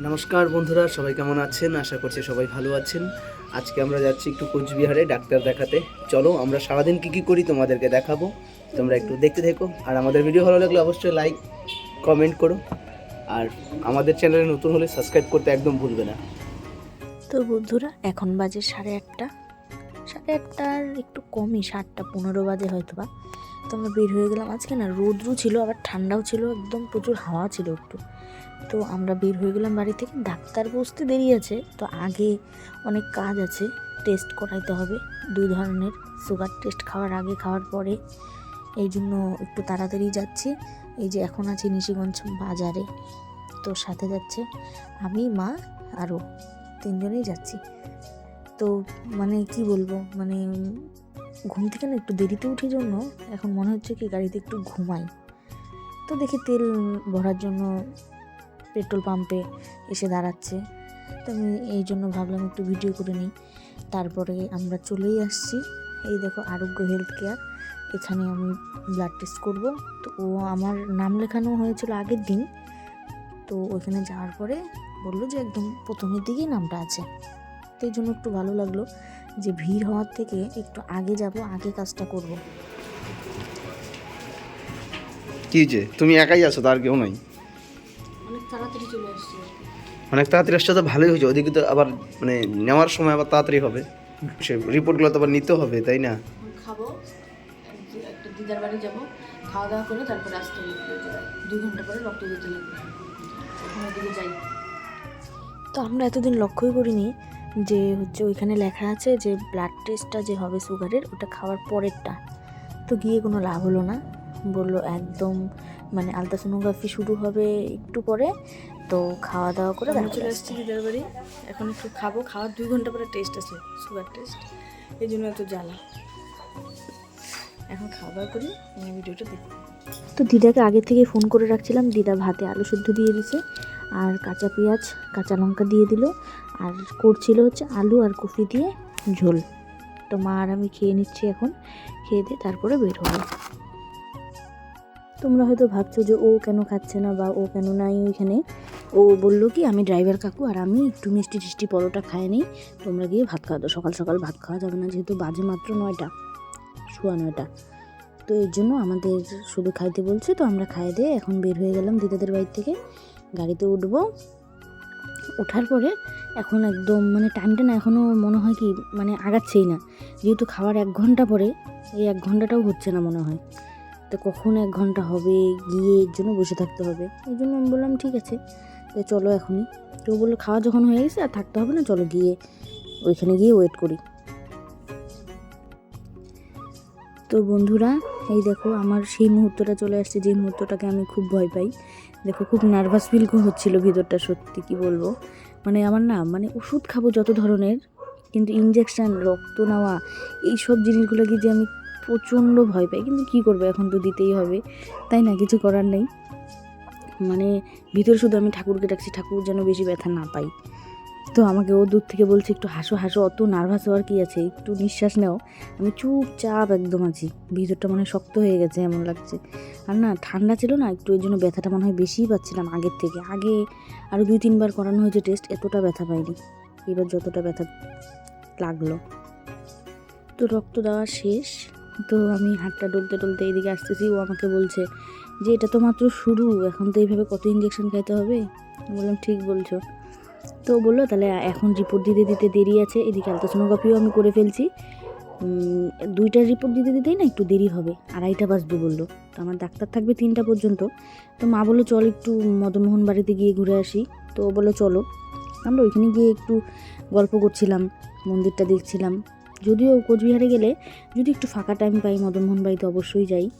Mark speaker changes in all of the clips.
Speaker 1: নমস্কার বন্ধুরা, সবাই কেমন আছেন? আশা করছি সবাই ভালো আছেন। আজকে আমরা যাচ্ছি একটু কোচবিহারে ডাক্তার দেখাতে। চলো, আমরা সারাদিন কী কী করি তোমাদেরকে দেখাবো। তোমরা একটু দেখতে থেকো। আর আমাদের ভিডিও ভালো লাগলে অবশ্যই লাইক কমেন্ট করো। আর আমাদের চ্যানেলে নতুন হলে সাবস্ক্রাইব করতে একদম ভুলবে না।
Speaker 2: তো বন্ধুরা, এখন বাজে সাড়ে আটটা। সাড়ে আটটার একটু কমই, সাতটা পনেরো বাজে হয়তো বা তো আমরা বের হয়ে গেলাম। আজকে না রোদ্রু ছিল, আবার ঠান্ডাও ছিল, একদম প্রচুর হাওয়া ছিল একটু। তো আমরা বের হয়ে গেলাম বাড়ি থেকে। ডাক্তার বসতে দেরি আছে, তো আগে অনেক কাজ আছে টেস্ট করাইতে হবে। দুই ধরনের সুগার টেস্ট খাওয়ার আগে খাওয়ার পরে। এই জন্য একটু তাড়াতাড়ি যাচ্ছি। এই যে এখন আছি নিশিগঞ্জ বাজারে, তো সাথে যাচ্ছে আমি, মা আরও তিনজনেই যাচ্ছি। তো মানে কি বলব মানে ঘুম থেকে না একটু দেরিতে উঠে জন্য, এখন মনে হচ্ছে কি গাড়িতে একটু ঘুমাই। তো দেখি তেল ভরার জন্য পেট্রোল পাম্পে এসে দাঁড়াচ্ছে। তো আমি এই জন্য ভাবলাম একটু ভিডিও করে নিই। তারপরে আমরা চলেই আসছি। এই দেখো, আরোগ্য হেলথ কেয়ার এখানে আমি ব্লাড টেস্ট করব। তো ও আমার নাম লেখানো হয়েছিল আগের দিন। তো ওইখানে যাওয়ার পরে বলল যে একদম প্রথমের দিকেই নামটা আছে। তো এই জন্য একটু ভালো লাগল যে ভিড় হওয়ার থেকে একটু আগে যাব, আগে কাজটা করব।
Speaker 1: কী যে, তুমি একাই আছো, তার কেউ নাই।
Speaker 2: তাড়াতাড়ি চলে আসছে।
Speaker 1: অনেক তাড়াতাড়ি আসছে তো ভালোই হয়েছে ওদিকে তো আবার মানে নেওয়ার সময় আবার তাড়াতাড়ি হবে। সে রিপোর্টগুলো তো আবার নিতে হবে তাই না?
Speaker 2: খাব একটা দিদার বাড়ি যাব খাওয়া দাওয়া করে তারপরে আসতে হবে। দুই ঘণ্টা পরে রক্ত দিতে লাগবে। এখন ওদিকে যাই। তো আমরা এতদিন লক্ষ্যই করিনি যে হচ্ছে ওইখানে লেখা আছে যে ব্লাড টেস্টটা যে হবে সুগারের ওটা খাওয়ার পরেরটা। তো গিয়ে কোনো লাভ হলো না। বলল একদম মানে আলট্রাসোনোগ্রাফি শুরু হবে একটু পরে। তো খাওয়া দাওয়া করে
Speaker 3: চলে
Speaker 2: আসতে
Speaker 3: এসেছি দিদার বাড়ি। এখন একটু খাব। খাওয়ার দুই ঘণ্টা পরে টেস্ট আছে সুগার টেস্ট এই জন্য এত জ্বালা। এখন খাওয়া দাওয়া করি ভিডিওটা দেখি।
Speaker 2: তো দিদাকে আগে থেকে ফোন করে রাখছিলাম। দিদা ভাতে আলু সেদ্ধ দিয়ে দিছে আর কাঁচা পেঁয়াজ কাঁচা লঙ্কা দিয়ে দিল আর করছিল হচ্ছে আলু আর কফি দিয়ে ঝোল। তো মা আর আমি খেয়ে নিচ্ছি এখন। খেয়ে দিয়ে তারপরে বের হব। তোমরা হয়তো ভাবছ যে ও কেন খাচ্ছে না বা ও কেন নাই ওইখানে। ও বলল কি, আমি ড্রাইভার কাকু আর আমি একটু মিষ্টি টিষ্টি পরোটা খাই নিই। তোমরা গিয়ে ভাত খাওয়া দাও। সকাল সকাল ভাত খাওয়া যাবে না, যেহেতু বাজে মাত্র নয়টা শোয়া নয়টা। তো এর জন্য আমাদের শুধু খাইতে বলছে, তো আমরা খাই দিয়ে এখন বের হয়ে গেলাম দিদাদের বাড়ি থেকে। গাড়িতে উঠবো। ওঠার পরে এখন একদম মানে টাইমটা না এখনও মনে হয় কি মানে আগাচ্ছেই না। যেহেতু খাওয়ার এক ঘণ্টা পরে, এই এক ঘন্টাটাও হচ্ছে না মনে হয়। তো কখন এক ঘণ্টা হবে? গিয়ে এর জন্য বসে থাকতে হবে। এই জন্য আমি বললাম, ঠিক আছে, তো চলো এখনই। তো বলল, খাওয়া যখন হয়ে গেছে আর থাকতে হবে না, চলো গিয়ে ওইখানে গিয়ে ওয়েট করি। তো বন্ধুরা, এই দেখো আমার সেই মুহূর্তটা চলে আসছে, যে মুহূর্তটাকে আমি খুব ভয় পাই। দেখো, খুব নার্ভাস ফিল হচ্ছিল ভিতরটা, সত্যি কি বলব? মানে আমার না মানে ওষুধ খাব যত ধরনের, কিন্তু ইঞ্জেকশন রক্ত নেওয়া এই সব জিনিসগুলোকে যে আমি প্রচণ্ড ভয় পাই কিন্তু কী করব, এখন তো দিতেই হবে। তাই না? কিছু করার নেই। মানে ভিতরে শুধু আমি ঠাকুরকে ডাকছি, ঠাকুর যেন বেশি ব্যথা না পাই তো আমাকে ও দূর থেকে বলছে, একটু হাসো হাসো। অত নার্ভাস হওয়ার কি আছে? একটু নিঃশ্বাস নাও। আমি চুপচাপ একদম আছি। ভিতরটা মনে শক্ত হয়ে গেছে, এমন লাগছে। আর না, ঠান্ডা ছিল না, একটু ওই জন্য ব্যথাটা মনে হয় বেশিই পাচ্ছিলাম আগের থেকে। আগে আরও দুই, তিনবার করানো হয়েছে টেস্ট এতটা ব্যথা পাইনি। এবার যতটা ব্যথা লাগল। তো রক্ত দেওয়া শেষ। তো আমি হাতটা ডলতে ডলতে এদিকে আসতেছি, ও আমাকে বলছে যে, এটা তো মাত্র শুরু, এখন তো এইভাবে কত ইঞ্জেকশন খাইতে হবে? বললাম, ঠিক বলছো। তো বলল, তাহলে এখন রিপোর্ট দিতে দিতে দেরি আছে, এদিকে আলট্রাসোনোগ্রাফিও আমি করে ফেলছি। দুইটা রিপোর্ট দিতে, দিতেই না একটু দেরি হবে, আড়াইটা বাজবে বলল। তো আমার ডাক্তার থাকবে তিনটা পর্যন্ত। তো মা বলল, চল একটু মদনমোহন বাড়িতে গিয়ে ঘুরে আসি। তো বলল, চলো। আমরা ওইখানে গিয়ে একটু গল্প করছিলাম, মন্দিরটা দেখছিলাম। যদিও কোচবিহারে গেলে যদি একটু ফাঁকা টাইম পাই মদনমোহন বাড়িতে অবশ্যই যাই।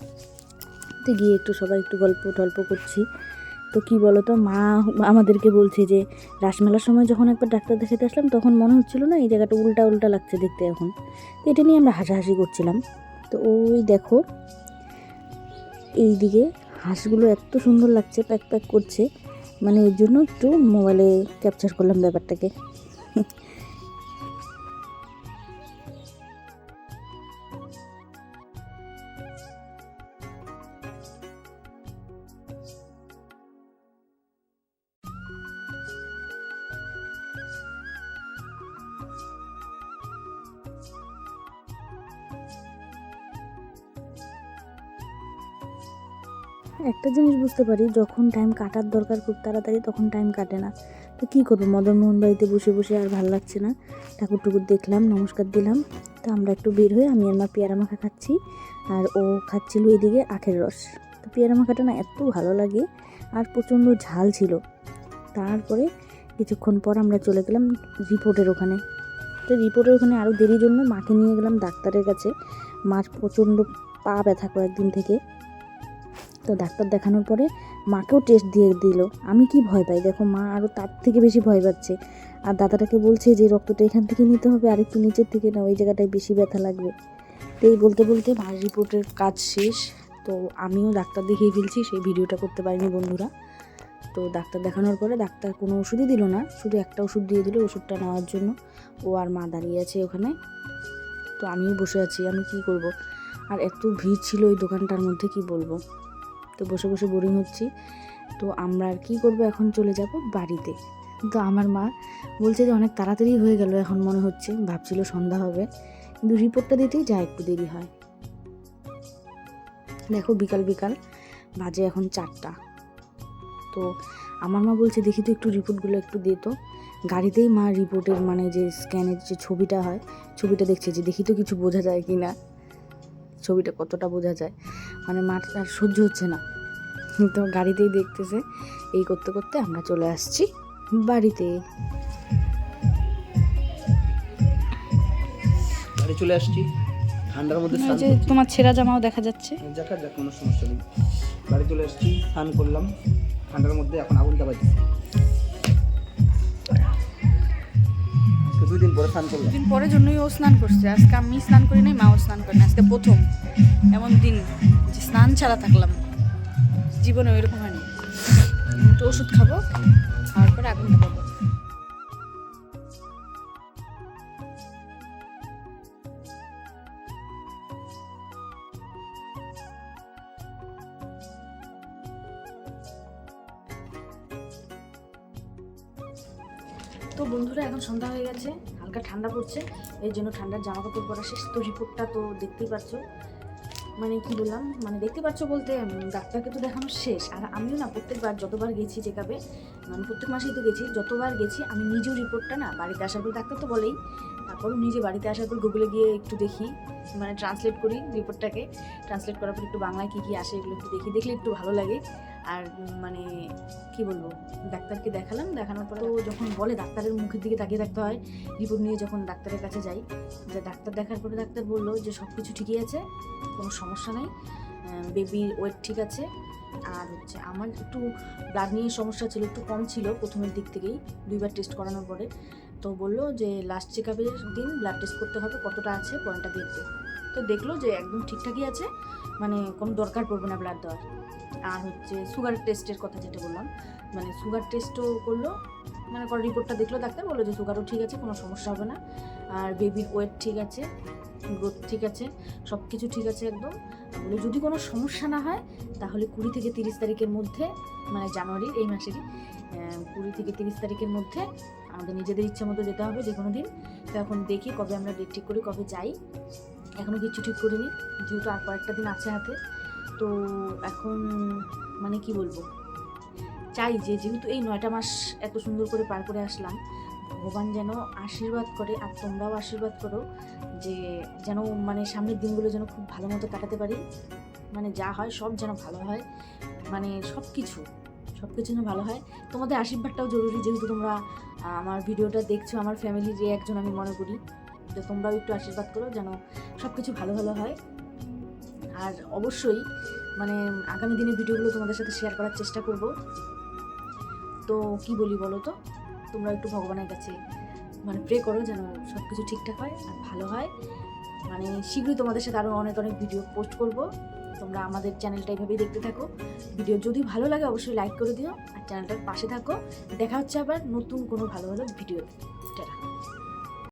Speaker 2: তো গিয়ে একটু সবাই একটু গল্প টল্প করছি। তো কী বলো তো মা আমাদেরকে বলছে যে, রাসমেলার সময় যখন একবার ডাক্তার দেখাতে আসলাম, তখন মনে হচ্ছিল না এই জায়গাটা উল্টা উল্টা লাগছে দেখতে এখন। তো এটা নিয়ে আমরা হাসাহাসি করছিলাম। তো ওই দেখো এই দিকে হাঁসগুলো এত সুন্দর লাগছে প্যাক প্যাক করছে। মানে এর জন্য একটু মোবাইলে ক্যাপচার করলাম ব্যাপারটাকে।
Speaker 3: একটা জিনিস বুঝতে পারি, যখন টাইম কাটার দরকার খুব তাড়াতাড়ি, তখন টাইম কাটে না। তো কী করব? মদন মোহন বাড়িতে বসে বসে আর ভালো লাগছে না। ঠাকুর টুকুর দেখলাম, নমস্কার দিলাম। তো আমরা একটু বের হয়ে আমি আর মা পেয়ারা মাখা খাচ্ছি। আর ও খাচ্ছিল এদিকে আখের রস। তো পেয়ারা মাখাটা না এত ভালো লাগে আর প্রচণ্ড ঝাল ছিল। তারপরে কিছুক্ষণ পর আমরা চলে গেলাম রিপোর্টের ওখানে। তো রিপোর্টের ওখানে আরও দেরির জন্য মাকে নিয়ে গেলাম ডাক্তারের কাছে। মার প্রচণ্ড পা ব্যথা কয়েকদিন থেকে। তো ডাক্তার দেখানোর পরে মাকেও টেস্ট দিয়ে দিল। আমি কি ভয় পাই? দেখো মা আরও তার থেকে বেশি ভয় পাচ্ছে। আর দাদাটাকে বলছে যে, রক্তটা এখান থেকে নিতে হবে আর একটু নিচের থেকে না ওই জায়গাটায় বেশি ব্যথা লাগবে। তো এই বলতে বলতে মার রিপোর্টের কাজ শেষ। তো আমিও ডাক্তার দেখিয়ে ফেলছি, সেই ভিডিওটা করতে পারিনি বন্ধুরা। তো ডাক্তার দেখানোর পরে ডাক্তার কোনো ওষুধই দিল না, শুধু একটা ওষুধ দিয়ে দিল ওষুধটা নেওয়ার জন্য। ও আর মা দাঁড়িয়ে আছে ওখানে। তো আমিও বসে আছি, আমি কি করব? আর এত ভিড় ছিল ওই দোকানটার মধ্যে, কি বলব? তো বসে বসে বোরিং হচ্ছি। তো আমরা আর কী করব? এখন চলে যাব বাড়িতে। তো আমার মা বলছে যে অনেক তাড়াতাড়ি হয়ে গেল এখন মনে হচ্ছে। ভাবছিল সন্ধ্যা হবে। কিন্তু রিপোর্টটা দিতেই যা একটু দেরি হয়। দেখো বিকাল বিকাল বাজে এখন চারটা। তো আমার মা বলছে, দেখি তো একটু রিপোর্টগুলো একটু দে তো। গাড়িতেই মা রিপোর্টের মানে যে স্ক্যানের যে ছবিটা হয়, ছবিটা দেখছে যে দেখি তো কিছু বোঝা যায় কি না ছবিটা কতটা বোঝা যায়। মানে মার আর সহ্য হচ্ছে না। তো গাড়িতেই দেখতেছে এই করতে করতে আমরা চলে আসছি বাড়িতে।
Speaker 1: বাড়ি চলে আসছি। ঠান্ডার মধ্যে স্নান
Speaker 2: যে তোমার ছেঁড়া জামাও দেখা যাচ্ছে।
Speaker 1: দেখা যাক কোনো সমস্যা নেই। বাড়ি চলে আসছি স্নান করলাম। ঠান্ডার মধ্যে এখন আগুনটা বাজছে। আজকে দুই দিন পরে স্নান করলাম।
Speaker 2: দিন পরে জন্যই ও স্নান করছে। আজকে আমি স্নান করি নাই মাও স্নান করে না আজকে প্রথম। এমন দিন। যে স্নান ছাড়া থাকলাম। জীবনে ওইরকম হয়নি। একটু ওষুধ খাব, খাওয়ার পরে আগুন দেখাবো তো বন্ধুরা, এখন সন্ধ্যা হয়ে গেছে, হালকা ঠান্ডা পড়ছে এই জন্য ঠান্ডার জামা কাপড় পরা শেষ। তো রিপোর্টটা তো দেখতেই পাচ্ছ। মানে কি বললাম? মানে দেখতে পাচ্ছ বলতে ডাক্তারকে তো দেখানো শেষ। আর আমিও না প্রত্যেকবার যতবার গেছি চেকআপে মানে প্রত্যেক মাসেই তো গেছি, যতবার গেছি আমি নিজেও রিপোর্টটা না বাড়িতে আসার পর, ডাক্তার তো বলেই, তারপর নিজে বাড়িতে আসার পর গুগলে গিয়ে একটু দেখি মানে ট্রান্সলেট করি রিপোর্টটাকে ট্রান্সলেট করার পর একটু বাংলায় কী কী আসে এগুলো একটু দেখি, দেখলে একটু ভালো লাগে। আর মানে কি বলব, ডাক্তারকে দেখালাম, দেখানোর পর যখন বলে ডাক্তারের মুখের দিকে তাকিয়ে থাকতে হয় রিপোর্ট নিয়ে যখন ডাক্তারের কাছে যাই, যে ডাক্তার দেখার পরে ডাক্তার বলল যে সব কিছু ঠিকই আছে কোনো সমস্যা নেই। বেবির ওয়েট ঠিক আছে। আর হচ্ছে আমার একটু ব্লাড নিয়ে সমস্যা ছিল, একটু কম ছিল প্রথমের দিক থেকেই, দুইবার টেস্ট করানোর পরে। তো বলল যে লাস্ট চেক আপের দিন ব্লাড টেস্ট করতে হবে, কতটা আছে পয়েন্টটা দেখবে তো দেখল যে একদম ঠিকঠাকই আছে মানে কোনো দরকার পড়বে না ব্লাড দেওয়ার। আর হচ্ছে সুগার টেস্টের কথা যেটা বললাম মানে সুগার টেস্টও করল মানে রিপোর্টটা দেখল, ডাক্তার বলল যে সুগারও ঠিক আছে, কোনো সমস্যা হবে না। আর বেবির ওয়েট ঠিক আছে। গ্রোথ ঠিক আছে সব কিছু ঠিক আছে একদম। বলে যদি কোনো সমস্যা না হয়, তাহলে কুড়ি থেকে তিরিশ তারিখের মধ্যে মানে জানুয়ারির এই মাসেরই কুড়ি থেকে তিরিশ তারিখের মধ্যে আমাদের নিজেদের ইচ্ছা মতো যেতে হবে যে কোনো দিন। তো এখন দেখি কবে আমরা ডেট ঠিক করি, কবে যাই। এখনও কিছু ঠিক করিনি, যেহেতু আর কয়েকটা দিন আছে হাতে। তো এখন মানে কি বলব, চাই যে যেহেতু এই নয়টা মাস এত সুন্দর করে পার করে আসলাম ভগবান যেন আশীর্বাদ করে আর তোমরাও আশীর্বাদ করো যে যেন মানে সামনের দিনগুলো যেন খুব ভালো মতো কাটাতে পারি। মানে যা হয় সব যেন ভালো হয়। মানে সব কিছু সব কিছু যেন ভালো হয়। তোমাদের আশীর্বাদটাও জরুরি যেহেতু তোমরা আমার ভিডিওটা দেখছ, আমার ফ্যামিলির যে একজন আমি মনে করি। তো তোমরাও একটু আশীর্বাদ করো যেন সব কিছু ভালো ভালো হয়। আর অবশ্যই মানে আগামী দিনের ভিডিওগুলো তোমাদের সাথে শেয়ার করার চেষ্টা করব। তো কি বলি বলো তো? তোমরা একটু ভগবানের কাছে মানে প্রে করো যেন সব কিছু ঠিকঠাক হয় আর ভালো হয়। মানে শীঘ্রই তোমাদের সাথে আরও অনেক অনেক ভিডিও পোস্ট করব। তোমরা আমাদের চ্যানেলটা এভাবেই দেখতে থাকো। ভিডিও যদি ভালো লাগে, অবশ্যই লাইক করে দিও। আর চ্যানেলটার পাশে থাকো। দেখা হচ্ছে আবার নতুন কোনো ভালো ভালো ভিডিও টাটা।